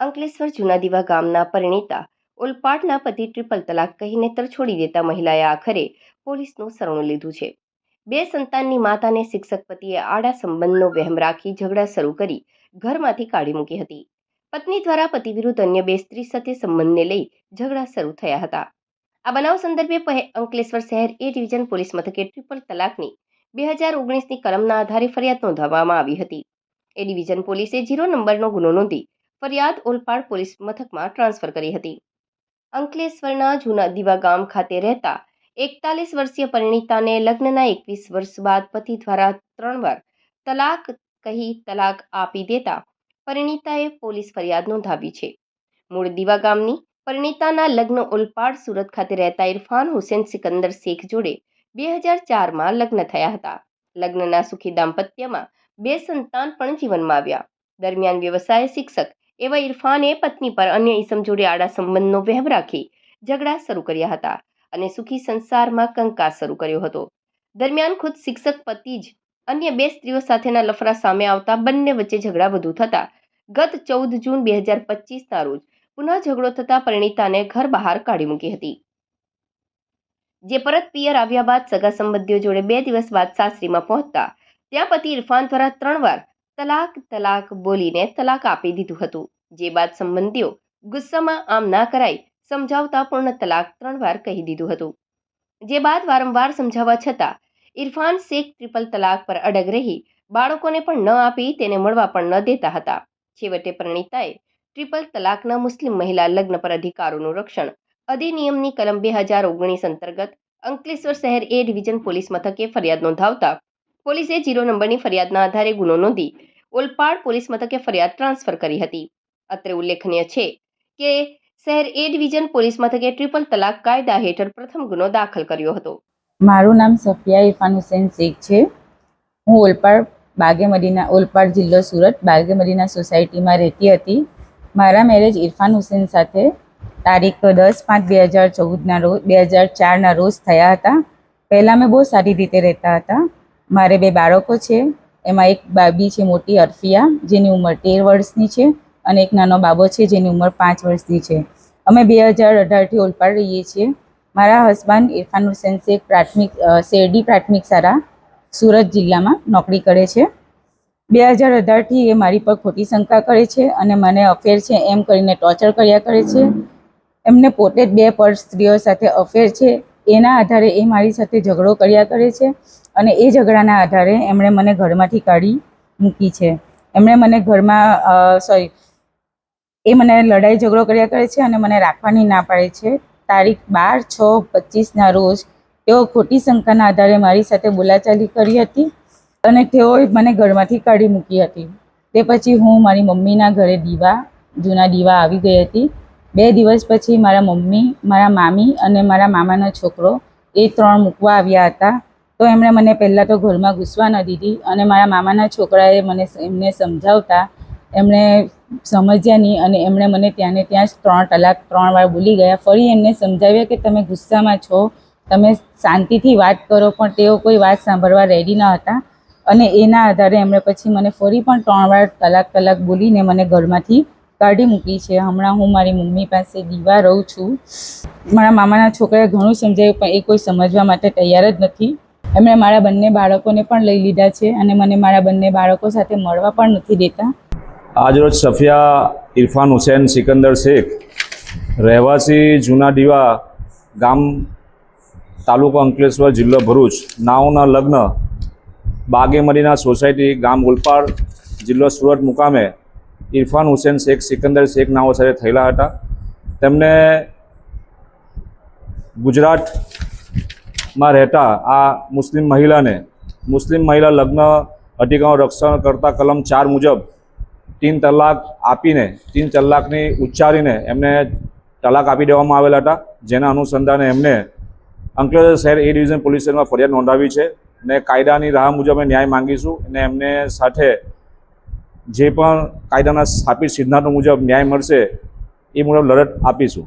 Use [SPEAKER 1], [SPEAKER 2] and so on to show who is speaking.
[SPEAKER 1] અંકલેશ્વર જૂનાદીવા ગામના પરિણીતા ઓલપાડના પતિ ટ્રિપલ તલાક કહીને તરછોડી દેતા મહિલાએ આખરે પોલીસનું શરણું લીધું છે. બે સંતાનની માતાને શિક્ષક પતિએ આડા સંબંધનો વહેમ રાખી ઝઘડા શરૂ કરી ઘરમાંથી કાઢી મૂકી હતી. પત્ની દ્વારા પતિ વિરુદ્ધ અન્ય બે સ્ત્રી સાથે સંબંધને લઈ ઝઘડા શરૂ થયા હતા. આ બનાવ સંદર્ભે અંકલેશ્વર શહેર એ ડિવિઝન પોલીસ મથકે ટ્રિપલ તલાકની બે હજાર ઓગણીસની કલમના આધારે ફરિયાદ નોંધાવવામાં આવી હતી. એ ડિવિઝન પોલીસે જીરો નંબરનો ગુનો નોંધી ફરિયાદ ઓલપાડ પોલીસ મથકમાં ટ્રાન્સફર કરી હતી. અંકલેશ્વરના જૂના દીવા ગામ ખાતે રહેતા એકતાલીસ વર્ષીય પરિણીતાને લગ્નના એકવીસ વર્ષ બાદ પતિ દ્વારા ત્રણ વાર તલાક કહી તલાક આપી દેતા પરિણીતાએ પોલીસ ફરિયાદ નોંધાવી છે. મૂળ દીવા ગામની પરિણીતાના લગ્ન ઓલપાડ સુરત ખાતે રહેતા ઇરફાન હુસેન સિકંદર શેખ જોડે બે હજાર ચારમાં લગ્ન થયા હતા. લગ્નના સુખી દાંપત્યમાં બે સંતાન પણ જીવનમાં આવ્યા. દરમિયાન વ્યવસાય શિક્ષક એવા ઇરફાને પત્ની પર અન્ય ઈસમ જોડે આડા સંબંધનો વહેમ રાખી ઝઘડા શરૂ કર્યા હતા અને સુખી સંસારમાં કંકાસ શરૂ કર્યો હતો. દરમિયાન ખુદ શિક્ષક, પતિ જ અન્ય બે સ્ત્રીઓ સાથેના લફરા સામે આવતા બંને વચ્ચે ઝઘડા વધુ થતા. ગત ચૌદ જૂન બે હજાર પચીસના રોજ પુનઃ ઝઘડો થતા પરિણીતાને ઘર બહાર કાઢી મૂકી હતી. જે પરત પિયર આવ્યા બાદ સગા સંબંધીઓ જોડે બે દિવસ બાદ સાસરીમાં પહોંચતા, ત્યાં પતિ ઇરફાન દ્વારા ત્રણ વાર તલાક તલાક બોલીને તલાક આપી દીધું હતું. જે બાદ સંબંધીઓ ગુસ્સામાં આમ ના કરાય સમજાવતા પૂર્ણ તલાક ત્રણ વાર કહી દીધું હતું. જે બાદ વારંવાર સમજાવવા છતાં ઇરફાન શેખ ટ્રિપલ તલાક પર અડગ રહી બાળકોને પણ ન આપી તેને મળવા પણ ન દેતા હતા. છેવટે પરિણીતાએ ટ્રિપલ તલાકના મુસ્લિમ મહિલા લગ્ન પર અધિકારોનું રક્ષણ અધિનિયમની કલમ બે હજાર ઓગણીસ અંતર્ગત અંકલેશ્વર શહેર એ ડિવિઝન પોલીસ મથકે ફરિયાદ નોંધાવતા પોલીસે જીરો નંબરની ફરિયાદના આધારે ગુનો નોંધી ઓલપાડ પોલીસ મથકે ફરિયાદ ટ્રાન્સફર કરી હતી. અત્રે ઉલ્લેખનીય છે કે શહેર એ ડિવિઝન પોલીસ મથકે ટ્રિપલ તલાક કાયદા હેઠળ પ્રથમ ગુનો દાખલ કર્યો હતો.
[SPEAKER 2] મારું નામ સફિયા ઇરફાન હુસેન શેખ છે. હું ઓલપાડ બાગેમરીના ઓલપાડ જિલ્લો સુરત બાગેમરીના સોસાયટીમાં રહેતી હતી. મારા મેરેજ ઇરફાન હુસેન સાથે તારીખ દસ પાંચ બે હજાર ચૌદના રોજ બે હજાર ચારના રોજ થયા હતા. પહેલાં મેં બહુ સારી રીતે રહેતા હતા. મારે બે બાળકો છે. એમાં એક બાબી છે મોટી અરફિયા, જેની ઉંમર તેર વર્ષની છે, અને એક નાનો બાબો છે જેની ઉંમર પાંચ વર્ષની છે. અમે બે હજાર અઢારથી ઓલપાડ રહીએ છીએ. મારા હસબન્ડ ઇરફાન હુસેન શેખ પ્રાથમિક શેરડી પ્રાથમિક શાળા, સુરત જિલ્લામાં નોકરી કરે છે. બે હજાર અઢારથી એ મારી પર ખોટી શંકા કરે છે અને મને અફેર છે એમ કરીને ટોર્ચર કર્યા કરે છે. એમને પોતે જ બે પર સ્ત્રીઓ સાથે અફેર છે. એના આધારે એ મારી સાથે ઝઘડો કર્યા કરે છે અને એ ઝઘડાના આધારે એમણે મને ઘરમાંથી કાઢી મૂકી છે. એમણે મને ઘરમાં સોરી એ મને લડાઈ ઝઘડો કર્યા કરે છે અને મને રાખવાની ના પાડે છે. તારીખ બાર છ પચીસના રોજ તેઓ ખોટી શંકાના આધારે મારી સાથે બોલાચાલી કરી હતી અને તેઓએ મને ઘરમાંથી કાઢી મૂકી હતી. તે પછી હું મારી મમ્મીના ઘરે દીવા, જૂના દીવા આવી ગઈ હતી. બે દિવસ પછી મારા મમ્મી, મારા મામી અને મારા મામાનો છોકરો એ ત્રણ મૂકવા આવ્યા હતા. તો એમણે મને પહેલાં તો ઘરમાં ઘૂસવા ન દીધી અને મારા મામાના છોકરાએ મને એમને સમજાવતા એમણે સમજ્યા નહીં અને એમણે મને ત્યાંને ત્યાં જ ત્રણ તલાક ત્રણ વાર બોલી ગયા. ફરી એમને સમજાવ્યા કે તમે ગુસ્સામાં છો, તમે શાંતિથી વાત કરો, પણ તેઓ કોઈ વાત સાંભળવા રેડી ન હતા અને એના આધારે એમણે પછી મને ફરી પણ ત્રણ વાર કલાક તલાક બોલીને મને ઘરમાંથી કાઢી મૂકી છે. હમણાં હું મારી મમ્મી પાસે દીવા રહું છું. મારા મામાના છોકરાએ ઘણું સમજાયું, પણ એ કોઈ સમજવા માટે તૈયાર જ નથી. એમણે મારા બંને બાળકોને પણ લઈ લીધા છે અને મને મારા બંને બાળકો સાથે મળવા પણ નથી દેતા.
[SPEAKER 3] આજરોજ સફિયા ઇરફાન હુસેન, સિકંદર શેખ, રહેવાસી જૂના દીવા ગામ તાલુકો અંકલેશ્વર જિલ્લો ભરૂચ, નાઓના લગ્ન, બાગેમરીના સોસાયટી ગામ ઉલપાડ જિલ્લો સુરત મુકામે ઇરફાન હુસેન શેખ, સિકંદર શેખ નાઓ સાથે થયેલા હતા. તેમને ગુજરાતમાં રહેતા આ મુસ્લિમ મહિલાને, મુસ્લિમ મહિલા લગ્ન અધિકારો રક્ષણ કરતા કલમ ચાર મુજબ તીન તલાક આપીને, તીન તલાકની ઉચ્ચારીને એમને તલાક આપી દેવામાં આવેલા હતા, જેના અનુસંધાને એમને અંકલેશ્વર શહેર એ ડિવિઝન પોલીસ સ્ટેશનમાં ફરિયાદ નોંધાવી છે. ને કાયદાની રાહ મુજબ ન્યાય માંગીશું અને એમને સાથે જે પણ કાયદાના સ્થાપિત સિદ્ધાંતો મુજબ ન્યાય મળશે એ મુજબ લડત આપીશું.